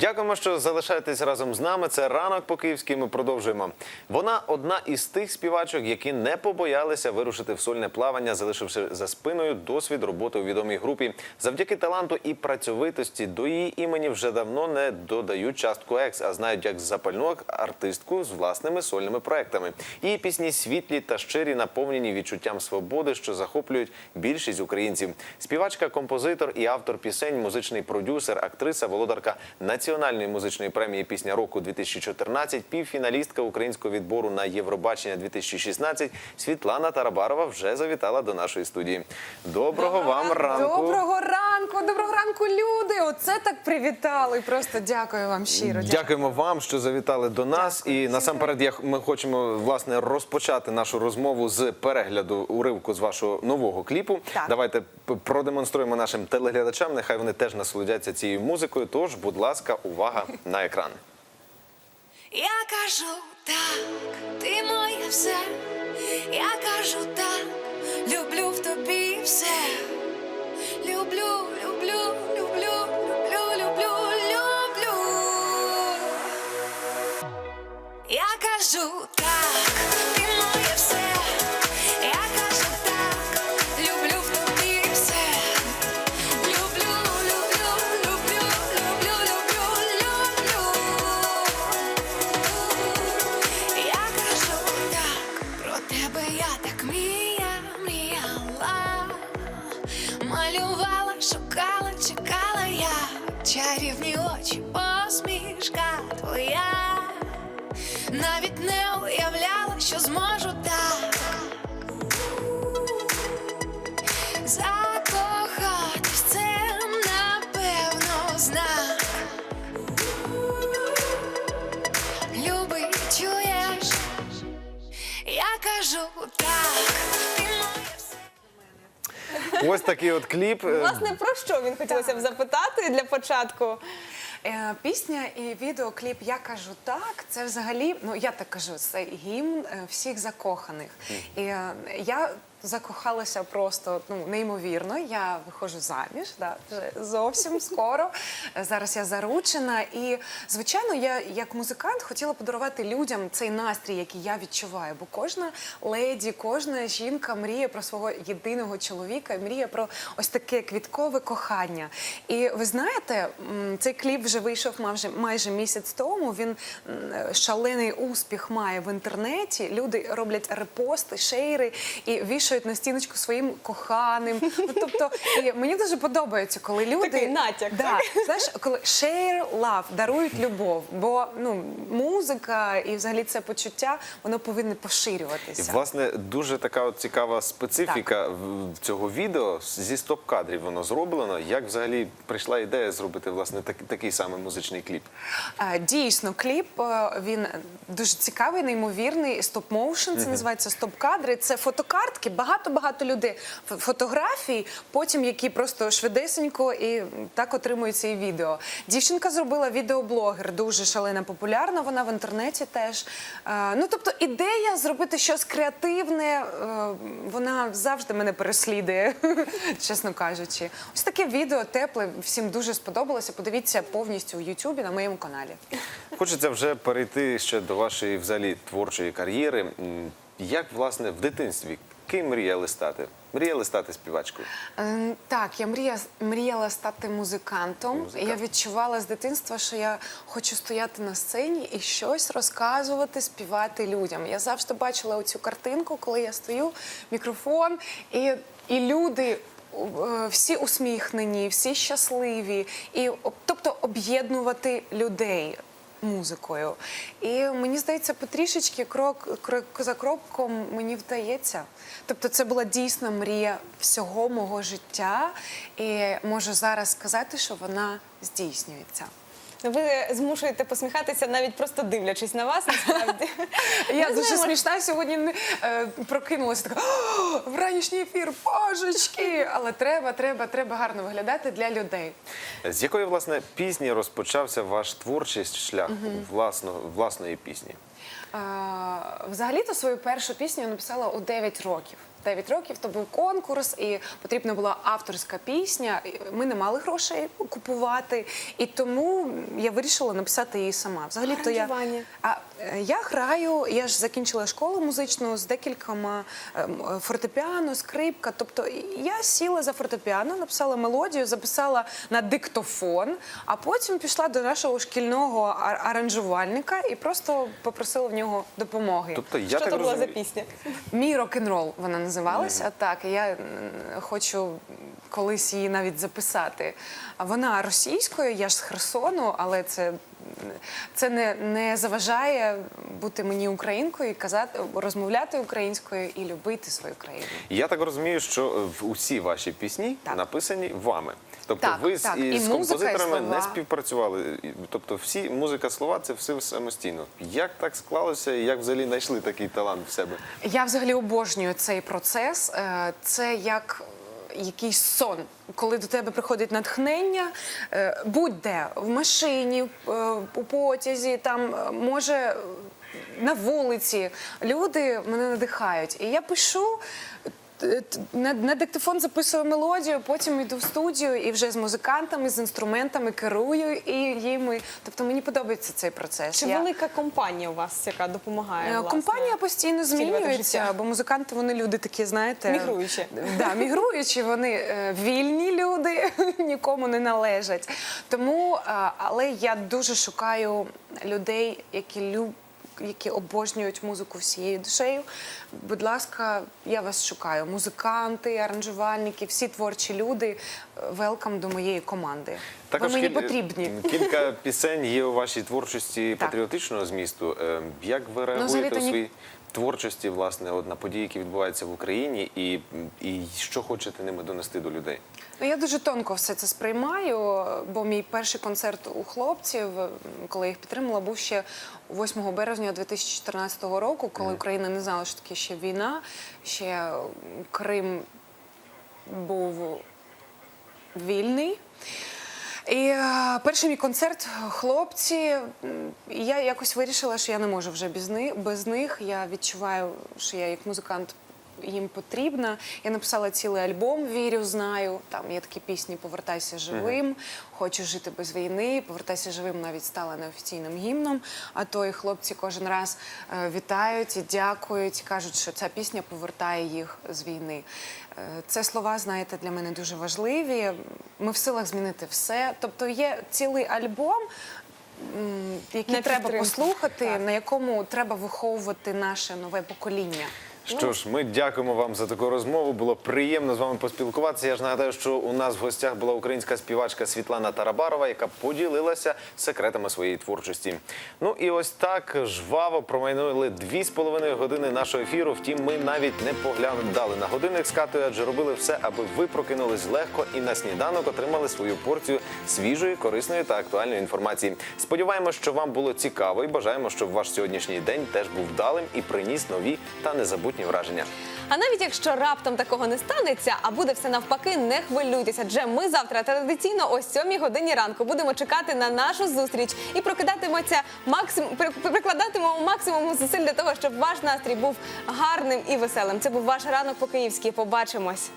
Дякуємо, що залишаєтесь разом з нами. Це ранок по київськи. Ми продовжуємо. Вона одна із тих співачок, які не побоялися вирушити в сольне плавання, залишивши за спиною досвід роботи у відомій групі. Завдяки таланту і працьовитості до її імені вже давно не додають частку екс, а знають як запальну артистку з власними сольними проектами. Її пісні світлі та щирі, наповнені відчуттям свободи, що захоплюють більшість українців. Співачка, композитор і автор пісень, музичний продюсер, актриса, володарка національної музичної премії Пісня року 2014, півфіналістка українського відбору на Євробачення 2016 Світлана Тарабарова вже завітала до нашої студії. Доброго вам ранку. Доброго ранку, доброго ранку, люди. Оце так привітали. Просто дякую вам щиро. Дякуємо вам, що завітали до нас. І насамперед, я ми хочемо власне розпочати нашу розмову з перегляду уривку з вашого нового кліпу. Так. Давайте продемонструємо нашим телеглядачам. Нехай вони теж насолодяться цією музикою. Тож, будь ласка, увага на екран. Я кажу так, ти моє все. Я кажу так, люблю в тобі все. Люблю, люблю, люблю, люблю, люблю, люблю. Я кажу так, ти моє все. Мрія, мріяла, малювала, шукала, чекала я, чарівні очі, Ось такий от кліп. Е, Власне, про що він хотілося б запитати для початку? Е, Пісня і відеокліп Я кажу так. Це взагалі, ну я так кажу, це гімн е, всіх закоханих. І е, я закохалася просто ну неймовірно. Я виходжу заміж, да, вже зовсім скоро. Зараз я заручена. І звичайно, я як музикант хотіла подарувати людям цей настрій, який я відчуваю. Бо кожна леді, кожна жінка мріє про свого єдиного чоловіка, мріє про ось таке квіткове кохання. І ви знаєте, цей кліп вже вийшов майже майже місяць тому. Він шалений успіх має в інтернеті. Люди роблять репости, шейри і вішають на стіночку своїм коханим. Ну, тобто, і мені дуже подобається, коли люди Такий натяк, да, знаєш, коли share love, дарують любов. Бо ну музика і взагалі це почуття воно повинно І, поширюватися. власне, дуже така от цікава специфіка в- цього відео. Зі стоп-кадрів воно зроблено. Як взагалі прийшла ідея зробити власне так- такий самий музичний кліп? Дійсно, кліп е, він дуже цікавий, неймовірний. Стоп-моушен, це називається стоп-кадри. Це фотокартки, багато-багато людей. Фотографій, потім які просто швидесенько і так отримують цей відео. Дівчинка зробила відеоблогер, дуже шалена популярна. Вона в інтернеті теж. Е, Ну тобто, ідея зробити щось креативне, е, вона завжди мене переслідує, чесно кажучи. Ось таке відео тепле, всім дуже сподобалося. Подивіться повністю у Ютубі на моєму каналі. Хочеться вже перейти ще до вашої взагалі творчої кар'єри. Як власне в дитинстві ким мріяли стати? Мріяли стати співачкою? Е, Так, я мрія, мріяла стати музикантом. Музикант. Я відчувала з дитинства, що я хочу стояти на сцені і щось розказувати, співати людям. Я завжди бачила оцю картинку, коли я стою, мікрофон, і, і люди. е, Всі усміхнені, всі щасливі, і об- тобто об'єднувати людей музикою. І мені здається, потрішечки крок, крок за кроком мені вдається. Тобто, це була дійсно мрія всього мого життя, і можу зараз сказати, що вона здійснюється. Ви змушуєте посміхатися навіть просто дивлячись на вас. Насправді Я дуже смішна сьогодні е, прокинулася така «О, вранішній ефір, божечки! Але треба, треба, треба гарно виглядати для людей. З якої власне пісні розпочався ваш творчий шлях власного, власної пісні? Взагалі-то свою першу пісню я написала у 9 років. 9 років, то був конкурс, і потрібна була авторська пісня. Ми не мали грошей купувати, і тому я вирішила написати її сама. Взагалі то я а я граю, я ж закінчила школу музичну з декількома ем, е, фортепіано, скрипка. Тобто я сіла за фортепіано, написала мелодію, записала на диктофон, а потім пішла до нашого шкільного аранжувальника і просто попросила в нього допомоги. Тобто я Що так то була за пісня? Мій рок-н-рол вона називалася. Так, я хочу колись її навіть записати. Вона російською, я ж з Херсону, але це, це не, не заважає бути мені українкою і казати, розмовляти українською і любити свою країну. Я так розумію, що усі ваші пісні Так. написані вами. Тобто Так, ви з, так. І з композиторами не співпрацювали. Тобто всі музика, слова це все самостійно. Як так склалося і як взагалі знайшли такий талант в себе? Я взагалі обожнюю цей процес. Е, Це як якийсь сон, коли до тебе приходить натхнення, е, будь-де в машині, е, у потязі, там е, може. На вулиці люди мене надихають. І я пишу на, на диктофон записую мелодію, потім йду в студію і вже з музикантами, з інструментами керую і їми. Тобто мені подобається цей процес. Чи Я- велика компанія у вас, яка допомагає? Е, власне? Компанія постійно змінюється, бо музиканти вони люди такі, знаєте, Мігруючі. Да, мігруючі, вони е, вільні люди, нікому не належать. Тому, е, але я дуже шукаю людей, які люб. Які обожнюють музику всією душею. Будь ласка, я вас шукаю. Музиканти, аранжувальники, всі творчі люди. Велкам до моєї команди. Ви мені потрібні. Кілька пісень є у вашій творчості Так. патріотичного змісту. Е, Як ви реагуєте взагалі-то у своїй творчості власне от, на події, які відбуваються в Україні, і, і що хочете ними донести до людей? Ну, Я дуже тонко все це сприймаю, бо мій перший концерт у хлопців, коли я їх підтримала, був ще 8 березня 2014 року, коли Україна не знала, що таке ще війна, ще Крим був вільний. І е, перший мій концерт хлопці. Я якось вирішила, що я не можу вже. Без них. Я відчуваю, що я як музикант їм потрібна. Я написала цілий альбом Вірю, знаю. Там є такі пісні Повертайся живим, Хочу жити без війни. Повертайся живим навіть стала неофіційним гімном. А то і хлопці кожен раз е, вітають і дякують, кажуть, що ця пісня повертає їх з війни. Е, Це слова, знаєте, для мене дуже важливі. Ми в силах змінити все. Тобто є цілий альбом. Який треба послухати, Так. на якому треба виховувати наше нове покоління. Що ж, ми дякуємо вам за таку розмову. Було приємно з вами поспілкуватися. Я ж нагадаю, що у нас в гостях була українська співачка Світлана Тарабарова, яка поділилася секретами своєї творчості. Ну і ось так жваво промайнули дві з половиною години нашого ефіру. Втім, ми навіть не поглядали на годинник з катою, адже робили все, аби ви прокинулись легко і на сніданок отримали свою порцію свіжої, корисної та актуальної інформації. Сподіваємось, що вам було цікаво і бажаємо, щоб ваш сьогоднішній день теж був вдалим і приніс нові та незабутні враження. А навіть якщо раптом такого не станеться, а буде все навпаки, не хвилюйтеся. Адже ми завтра традиційно о 7 годині ранку будемо чекати на нашу зустріч і прокидатиметься максим... при- прикладатимемо максимум зусиль для того, щоб ваш настрій був гарним і веселим. Це був ваш ранок по київськи Побачимось.